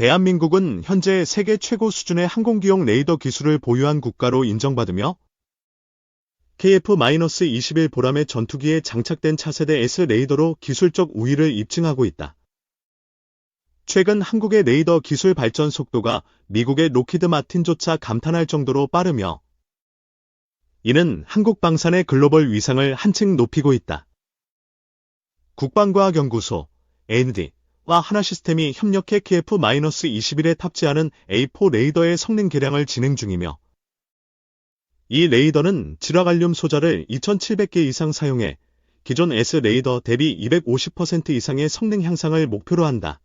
대한민국은 현재 세계 최고 수준의 항공기용 레이더 기술을 보유한 국가로 인정받으며 KF-21 보람의 전투기에 장착된 차세대 S 레이더로 기술적 우위를 입증하고 있다. 최근 한국의 레이더 기술 발전 속도가 미국의 로키드 마틴조차 감탄할 정도로 빠르며 이는 한국 방산의 글로벌 위상을 한층 높이고 있다. 국방과학연구소 AND와 하나 시스템이 협력해 KF-21에 탑재하는 A4 레이더의 성능 개량을 진행 중이며 이 레이더는 지라갈륨 소자를 2700개 이상 사용해 기존 S 레이더 대비 250% 이상의 성능 향상을 목표로 한다.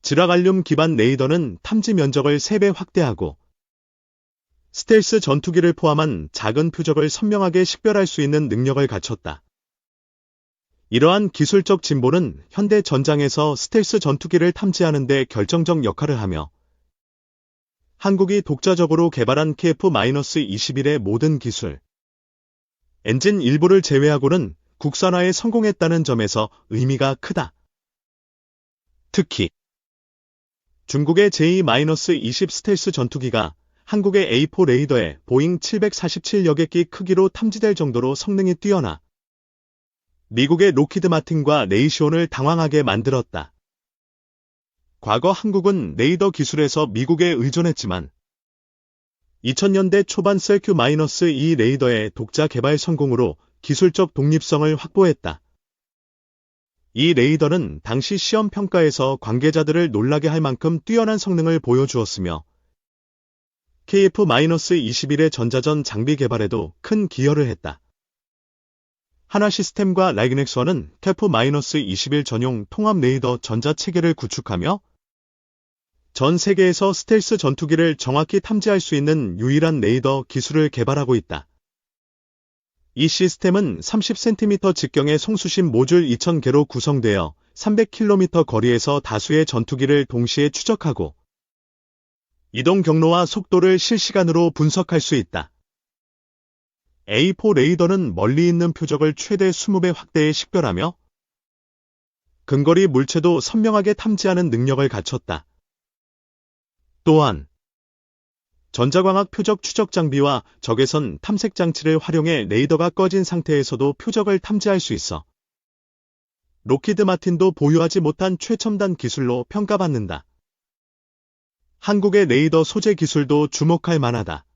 지라갈륨 기반 레이더는 탐지 면적을 3배 확대하고 스텔스 전투기를 포함한 작은 표적을 선명하게 식별할 수 있는 능력을 갖췄다. 이러한 기술적 진보는 현대 전장에서 스텔스 전투기를 탐지하는 데 결정적 역할을 하며 한국이 독자적으로 개발한 KF-21의 모든 기술, 엔진 일부를 제외하고는 국산화에 성공했다는 점에서 의미가 크다. 특히 중국의 J-20 스텔스 전투기가 한국의 A4 레이더에 보잉 747 여객기 크기로 탐지될 정도로 성능이 뛰어나 미국의 로키드 마틴과 레이시온을 당황하게 만들었다. 과거 한국은 레이더 기술에서 미국에 의존했지만 2000년대 초반 셀큐-2 레이더의 독자 개발 성공으로 기술적 독립성을 확보했다. 이 레이더는 당시 시험 평가에서 관계자들을 놀라게 할 만큼 뛰어난 성능을 보여주었으며 KF-21의 전자전 장비 개발에도 큰 기여를 했다. 하나 시스템과 라이그넥스원은 KF-21 전용 통합 레이더 전자 체계를 구축하며 전 세계에서 스텔스 전투기를 정확히 탐지할 수 있는 유일한 레이더 기술을 개발하고 있다. 이 시스템은 30cm 직경의 송수신 모듈 2000개로 구성되어 300km 거리에서 다수의 전투기를 동시에 추적하고 이동 경로와 속도를 실시간으로 분석할 수 있다. A4 레이더는 멀리 있는 표적을 최대 20배 확대해 식별하며 근거리 물체도 선명하게 탐지하는 능력을 갖췄다. 또한 전자광학 표적 추적 장비와 적외선 탐색 장치를 활용해 레이더가 꺼진 상태에서도 표적을 탐지할 수 있어 로키드 마틴도 보유하지 못한 최첨단 기술로 평가받는다. 한국의 레이더 소재 기술도 주목할 만하다.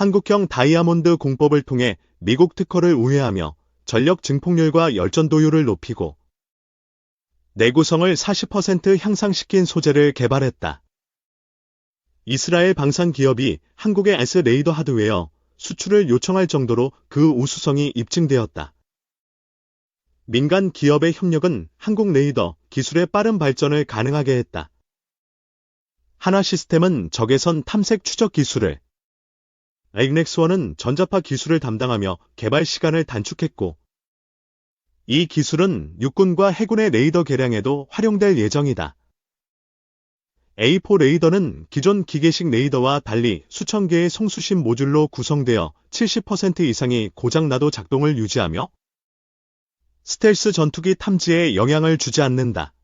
한국형 다이아몬드 공법을 통해 미국 특허를 우회하며 전력 증폭률과 열전도율을 높이고 내구성을 40% 향상시킨 소재를 개발했다. 이스라엘 방산 기업이 한국의 S 레이더 하드웨어 수출을 요청할 정도로 그 우수성이 입증되었다. 민간 기업의 협력은 한국 레이더 기술의 빠른 발전을 가능하게 했다. 하나 시스템은 적외선 탐색 추적 기술을, 에그넥스원은 전자파 기술을 담당하며 개발 시간을 단축했고, 이 기술은 육군과 해군의 레이더 개량에도 활용될 예정이다. A4 레이더는 기존 기계식 레이더와 달리 수천 개의 송수신 모듈로 구성되어 70% 이상이 고장나도 작동을 유지하며 스텔스 전투기 탐지에 영향을 주지 않는다.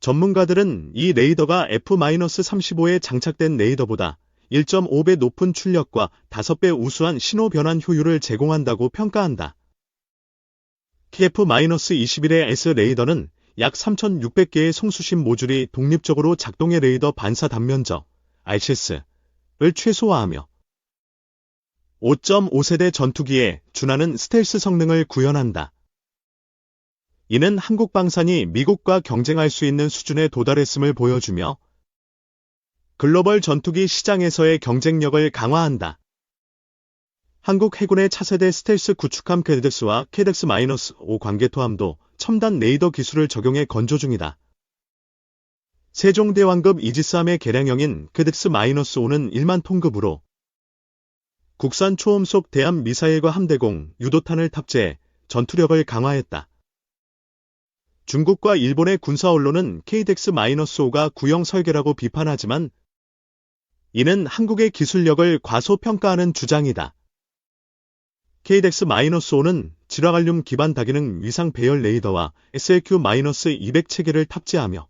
전문가들은 이 레이더가 F-35에 장착된 레이더보다 1.5배 높은 출력과 5배 우수한 신호 변환 효율을 제공한다고 평가한다. KF-21의 S 레이더는 약 3,600개의 송수신 모듈이 독립적으로 작동해 레이더 반사 단면적 RCS를 최소화하며 5.5세대 전투기에 준하는 스텔스 성능을 구현한다. 이는 한국 방산이 미국과 경쟁할 수 있는 수준에 도달했음을 보여주며 글로벌 전투기 시장에서의 경쟁력을 강화한다. 한국 해군의 차세대 스텔스 구축함 캐덱스와 캐덱스-5 관계토함도 첨단 레이더 기술을 적용해 건조 중이다. 세종대왕급 이지스함의 개량형인 캐덱스-5는 1만 톤급으로 국산 초음속 대함 미사일과 함대공, 유도탄을 탑재해 전투력을 강화했다. 중국과 일본의 군사 언론은 KDX-5가 구형 설계라고 비판하지만 이는 한국의 기술력을 과소평가하는 주장이다. KDX-5는 지라갈륨 기반 다기능 위상 배열 레이더와 SLQ-200 체계를 탑재하며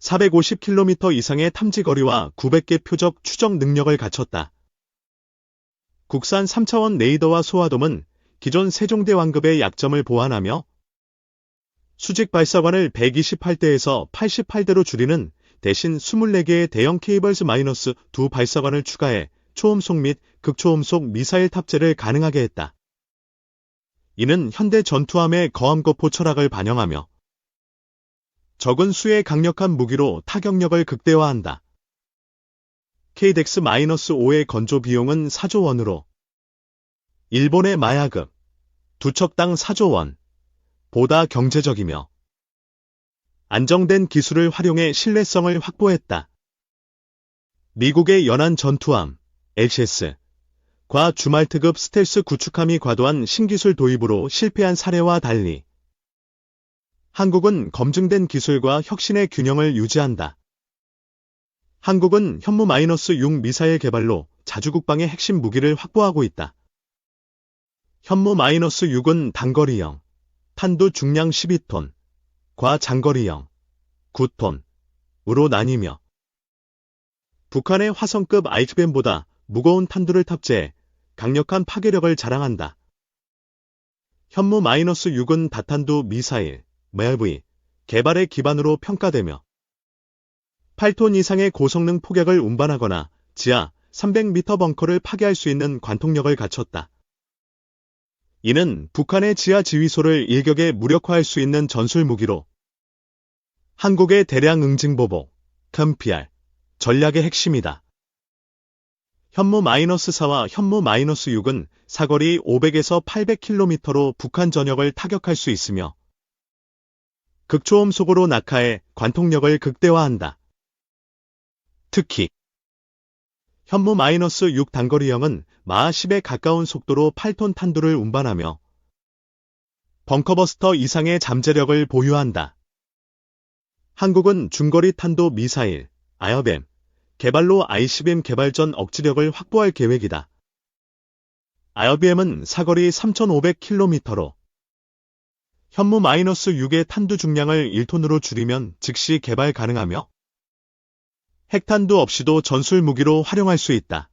450km 이상의 탐지 거리와 900개 표적 추적 능력을 갖췄다. 국산 3차원 레이더와 소화돔은 기존 세종대 왕급의 약점을 보완하며 수직 발사관을 128대에서 88대로 줄이는 대신 24개의 대형 케이블스 마이너스 두 발사관을 추가해 초음속 및 극초음속 미사일 탑재를 가능하게 했다. 이는 현대 전투함의 거함거포 철학을 반영하며 적은 수의 강력한 무기로 타격력을 극대화한다. KDX-5의 건조 비용은 4조 원으로 일본의 마야급 두 척당 4조 원 보다 경제적이며 안정된 기술을 활용해 신뢰성을 확보했다. 미국의 연안 전투함 LCS 과 주말트급 스텔스 구축함이 과도한 신기술 도입으로 실패한 사례와 달리 한국은 검증된 기술과 혁신의 균형을 유지한다. 한국은 현무-6 미사일 개발로 자주국방의 핵심 무기를 확보하고 있다. 현무-6은 단거리형, 탄두 중량 12톤, 과 장거리형, 9톤으로 나뉘며 북한의 화성급 아이크벤보다 무거운 탄두를 탑재해 강력한 파괴력을 자랑한다. 현무-6은 다탄두 미사일, MEV, 개발의 기반으로 평가되며 8톤 이상의 고성능 폭약을 운반하거나 지하 300m 벙커를 파괴할 수 있는 관통력을 갖췄다. 이는 북한의 지하 지휘소를 일격에 무력화할 수 있는 전술 무기로 한국의 대량 응징보복, 컴PR, 전략의 핵심이다. 현무-4와 현무-6은 사거리 500에서 800km로 북한 전역을 타격할 수 있으며 극초음 속으로 낙하해 관통력을 극대화한다. 특히 현무-6 단거리형은 마하 10에 가까운 속도로 8톤 탄두를 운반하며 벙커버스터 이상의 잠재력을 보유한다. 한국은 중거리 탄도 미사일, 아여뱀, 개발로 ICBM 개발 전 억지력을 확보할 계획이다. 아여비엠은 사거리 3,500km로 현무-6의 탄두 중량을 1톤으로 줄이면 즉시 개발 가능하며 핵탄두 없이도 전술 무기로 활용할 수 있다.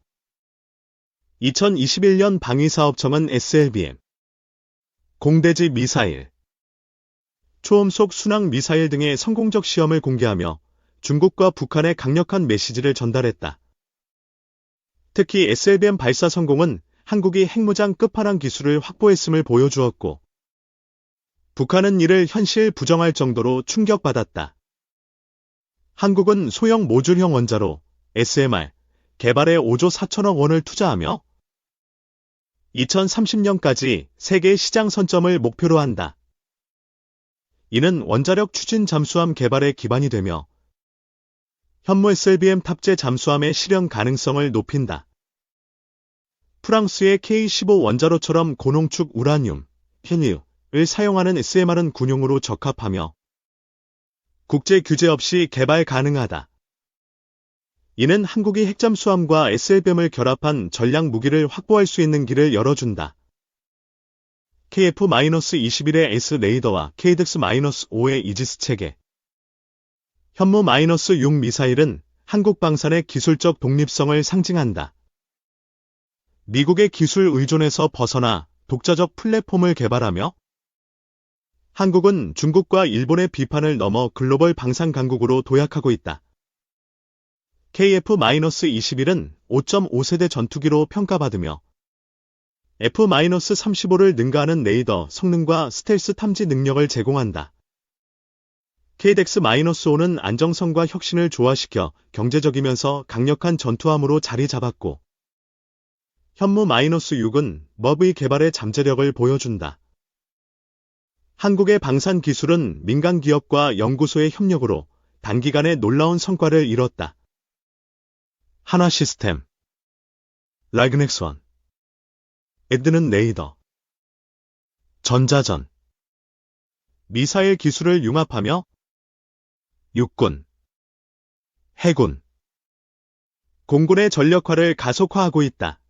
2021년 방위사업청은 SLBM, 공대지 미사일, 초음속 순항 미사일 등의 성공적 시험을 공개하며 중국과 북한의 강력한 메시지를 전달했다. 특히 SLBM 발사 성공은 한국이 핵무장 끝판왕 기술을 확보했음을 보여주었고, 북한은 이를 현실 부정할 정도로 충격받았다. 한국은 소형 모듈형 원자로 SMR 개발에 5조 4천억 원을 투자하며 2030년까지 세계 시장 선점을 목표로 한다. 이는 원자력 추진 잠수함 개발의 기반이 되며 현무 SLBM 탑재 잠수함의 실현 가능성을 높인다. 프랑스의 K15 원자로처럼 고농축 우라늄, 헬리을 사용하는 SMR은 군용으로 적합하며 국제 규제 없이 개발 가능하다. 이는 한국이 핵잠수함과 SLBM을 결합한 전략 무기를 확보할 수 있는 길을 열어준다. KF-21의 S 레이더와 KDX-5의 이지스 체계. 현무-6 미사일은 한국 방산의 기술적 독립성을 상징한다. 미국의 기술 의존에서 벗어나 독자적 플랫폼을 개발하며 한국은 중국과 일본의 비판을 넘어 글로벌 방산 강국으로 도약하고 있다. KF-21은 5.5세대 전투기로 평가받으며 F-35를 능가하는 레이더 성능과 스텔스 탐지 능력을 제공한다. KDX-5는 안정성과 혁신을 조화시켜 경제적이면서 강력한 전투함으로 자리 잡았고, 현무-6은 머브의 개발의 잠재력을 보여준다. 한국의 방산 기술은 민간 기업과 연구소의 협력으로 단기간에 놀라운 성과를 이뤘다. 하나 시스템 라그넥스원 에드는 레이더 전자전 미사일 기술을 융합하며 육군 해군 공군의 전력화를 가속화하고 있다.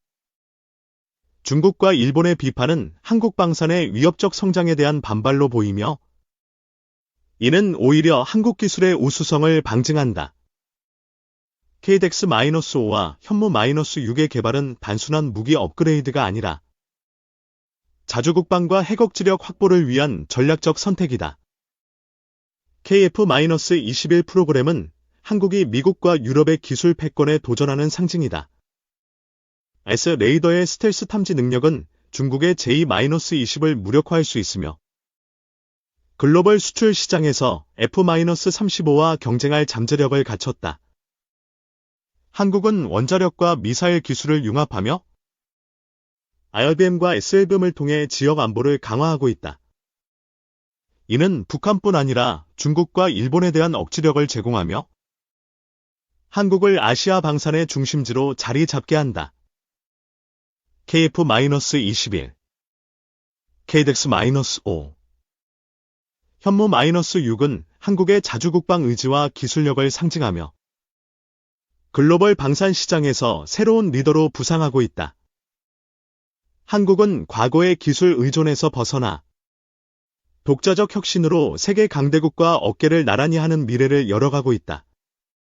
중국과 일본의 비판은 한국 방산의 위협적 성장에 대한 반발로 보이며 이는 오히려 한국 기술의 우수성을 방증한다. KDX-5와 현무-6의 개발은 단순한 무기 업그레이드가 아니라 자주국방과 해곡지력 확보를 위한 전략적 선택이다. KF-21 프로그램은 한국이 미국과 유럽의 기술 패권에 도전하는 상징이다. S 레이더의 스텔스 탐지 능력은 중국의 J-20을 무력화할 수 있으며 글로벌 수출 시장에서 F-35와 경쟁할 잠재력을 갖췄다. 한국은 원자력과 미사일 기술을 융합하며 IRBM과 SLBM을 통해 지역 안보를 강화하고 있다. 이는 북한뿐 아니라 중국과 일본에 대한 억지력을 제공하며 한국을 아시아 방산의 중심지로 자리 잡게 한다. KF-21, KDX-5, 현무-6은 한국의 자주국방 의지와 기술력을 상징하며 글로벌 방산 시장에서 새로운 리더로 부상하고 있다. 한국은 과거의 기술 의존에서 벗어나 독자적 혁신으로 세계 강대국과 어깨를 나란히 하는 미래를 열어가고 있다.